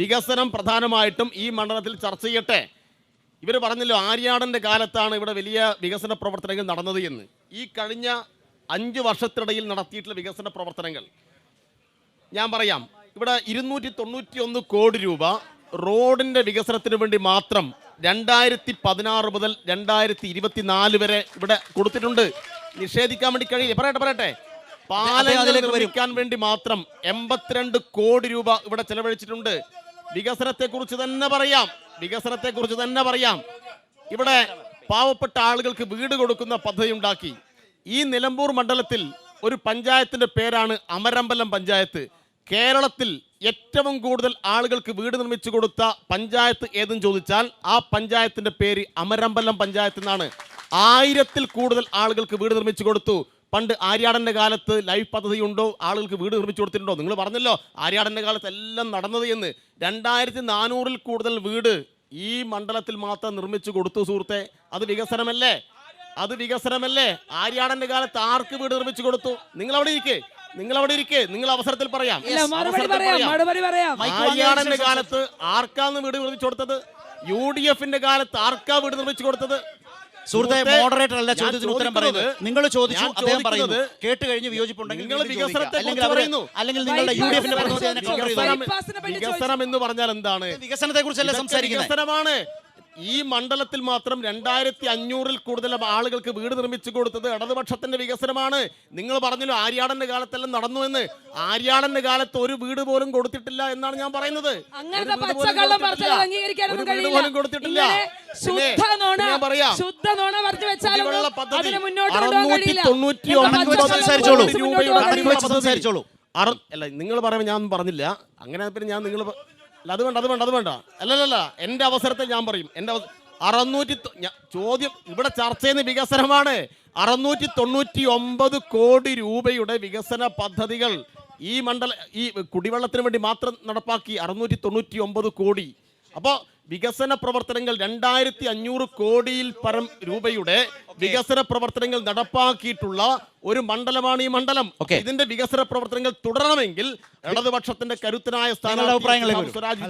വികസനം പ്രധാനമായിട്ടും ഈ മണ്ഡലത്തിൽ ചർച്ച ചെയ്യട്ടെ. ഇവർ പറഞ്ഞല്ലോ ആര്യാടന്റെ കാലത്താണ് ഇവിടെ വലിയ വികസന പ്രവർത്തനങ്ങൾ നടന്നത് എന്ന്. ഈ കഴിഞ്ഞ അഞ്ച് വർഷത്തിനിടയിൽ നടത്തിയിട്ടുള്ള വികസന പ്രവർത്തനങ്ങൾ. ഞാൻ പറയാം ഇവിടെ ഇരുന്നൂറ്റി തൊണ്ണൂറ്റി ഒന്ന് കോടി രൂപ റോഡിന്റെ വികസനത്തിന് വേണ്ടി മാത്രം രണ്ടായിരത്തി പതിനാറ് മുതൽ രണ്ടായിരത്തി ഇരുപത്തിനാല് വരെ ഇവിടെ കൊടുത്തിട്ടുണ്ട്. നിഷേധിക്കാൻ വേണ്ടി കഴിയില്ല. പറയട്ടെ പറയട്ടെ. പാലങ്ങൾ. നിർമ്മിക്കാൻ വേണ്ടി മാത്രം എൺപത്തിരണ്ട് കോടി രൂപ ഇവിടെ ചെലവഴിച്ചിട്ടുണ്ട്. വികസനത്തെ കുറിച്ച് തന്നെ പറയാം. വികസനത്തെ കുറിച്ച് തന്നെ പറയാം. ഇവിടെ പാവപ്പെട്ട ആളുകൾക്ക് വീട് കൊടുക്കുന്ന പദ്ധതി ഉണ്ടാക്കി ഈ നിലമ്പൂർ മണ്ഡലത്തിൽ ഒരു പഞ്ചായത്തിന്റെ പേരാണ് അമരമ്പലം പഞ്ചായത്ത്. കേരളത്തിൽ ഏറ്റവും കൂടുതൽ ആളുകൾക്ക് വീട് നിർമ്മിച്ചു കൊടുത്ത പഞ്ചായത്ത് ഏതെന്ന് ചോദിച്ചാൽ ആ പഞ്ചായത്തിന്റെ പേര് അമരമ്പലം പഞ്ചായത്ത് എന്നാണ്. ആയിരത്തിൽ കൂടുതൽ ആളുകൾക്ക് വീട് നിർമ്മിച്ചു കൊടുത്തു. പണ്ട് ആര്യാടന്റെ കാലത്ത് ലൈഫ് പദ്ധതി ഉണ്ടോ? ആളുകൾക്ക് വീട് നിർമ്മിച്ചു കൊടുത്തിട്ടുണ്ടോ? നിങ്ങൾ പറഞ്ഞല്ലോ ആര്യാടന്റെ കാലത്ത് എല്ലാം നടന്നത് എന്ന്. രണ്ടായിരത്തി നാനൂറിൽ കൂടുതൽ വീട് ഈ മണ്ഡലത്തിൽ മാത്രം നിർമ്മിച്ചു കൊടുത്തു സുഹൃത്തെ. അത് വികസനമല്ലേ? അത് വികസനമല്ലേ? ആര്യാടന്റെ കാലത്ത് ആർക്ക് വീട് നിർമ്മിച്ചു കൊടുത്തു? നിങ്ങൾ അവിടെ ഇരിക്കേ. നിങ്ങൾ അവിടെ ഇരിക്കേ നിങ്ങൾ അവസരത്തിൽ പറയാം ആര്യാടന്റെ ആര്യാടന്റെ കാലത്ത് ആർക്കാന്ന് വീട് നിർമ്മിച്ചു കൊടുത്തത്? യു ഡി എഫിന്റെ കാലത്ത് ആർക്കാ വീട് നിർമ്മിച്ചു കൊടുത്തത്? സുഹൃത്തെ മോഡറേറ്റർ അല്ല ചോദ്യത്തിന് ഉത്തരം പറയുന്നത്. നിങ്ങൾ ചോദിച്ചു അദ്ദേഹം പറയുന്നു. കേട്ട് കഴിഞ്ഞ് വിയോജിപ്പുണ്ടെങ്കിൽ നിങ്ങൾ വികസനത്തെ അല്ലെങ്കിൽ നിങ്ങളുടെ യു ഡി എഫിന്റെ വികസനം എന്ന് പറഞ്ഞാൽ എന്താണ്? വികസനത്തെ കുറിച്ചല്ലേ സംസാരിക്കുന്നത്? വികസനമാണ്. ഈ മണ്ഡലത്തിൽ മാത്രം രണ്ടായിരത്തി അഞ്ഞൂറിൽ കൂടുതൽ ആളുകൾക്ക് വീട് നിർമ്മിച്ചു കൊടുത്തത് ഇടതുപക്ഷത്തിന്റെ വികസനമാണ്. നിങ്ങൾ പറഞ്ഞല്ലോ ആര്യാടന്റെ കാലത്തെല്ലാം നടന്നു എന്ന്? ആര്യാടന്റെ കാലത്ത് ഒരു വീട് പോലും കൊടുത്തിട്ടില്ല എന്നാണ് ഞാൻ പറയുന്നത്. വീട് പോലും കൊടുത്തിട്ടില്ല. ഞാൻ പറയാം. അറുന്നൂറ്റി തൊണ്ണൂറ്റി ഒമ്പത് രൂപയുടെ അല്ല നിങ്ങൾ പറയുമ്പോൾ ഞാൻ പറഞ്ഞില്ല. അങ്ങനെ പിന്നെ ഞാൻ നിങ്ങൾ അല്ല അത് വേണ്ട അത് വേണ്ട അത് വേണ്ട. അല്ലല്ലല്ല എന്റെ അവസരത്തിൽ ഞാൻ പറയും. എന്റെ അറുന്നൂറ്റി ചോദ്യം ഇവിടെ ചർച്ച ചെയ്യുന്ന വികസനമാണ്. അറുന്നൂറ്റി തൊണ്ണൂറ്റി ഒമ്പത് കോടി രൂപയുടെ വികസന പദ്ധതികൾ ഈ മണ്ഡല ഈ കുടിവെള്ളത്തിന് വേണ്ടി മാത്രം നടപ്പാക്കി അറുന്നൂറ്റി തൊണ്ണൂറ്റി ഒമ്പത് കോടി. അപ്പോൾ വികസന പ്രവർത്തനങ്ങൾ രണ്ടായിരത്തി അഞ്ഞൂറ് കോടിയിൽ പരം രൂപയുടെ വികസന പ്രവർത്തനങ്ങൾ നടപ്പാക്കിയിട്ടുള്ള ഒരു മണ്ഡലമാണ് ഈ മണ്ഡലം. ഇതിന്റെ വികസന പ്രവർത്തനങ്ങൾ തുടരണമെങ്കിൽ ഇടതുപക്ഷത്തിന്റെ കരുത്തനായ സ്ഥാനാർത്ഥി സ്വരാജ്